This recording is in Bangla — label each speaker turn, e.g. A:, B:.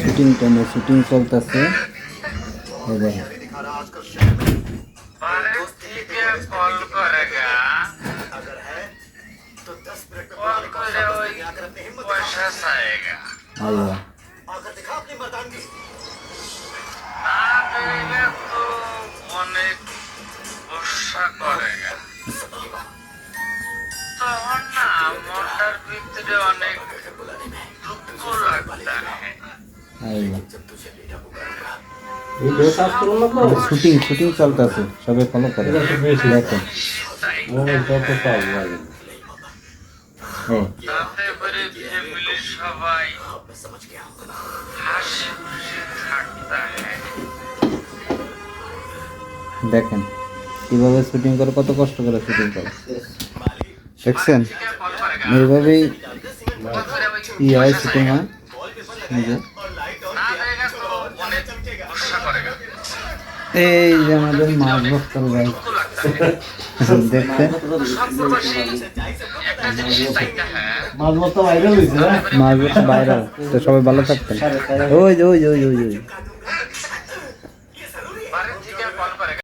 A: শুটিং টাইমে শুটিং চলতেছে। এই শুটিং শুটিং চলতেছে। সবে কোনো করে। দেখেন দেখেন কীভাবে শুটিং করে কত কষ্ট করে শুটিং করে। দেখছেন? এইভাবেই ই হয় শুটিং হয়?
B: হ্যাঁ?
A: এই যে আমাদের মাছ ভক্তর ভাই দেখতে।
B: মাছ ভক্ত ভাইরাল হয়েছে
A: মাছ ভক্ত ভাইরাল তো সবাই ভালো থাকতেন ওই ওই ওই ওই ওই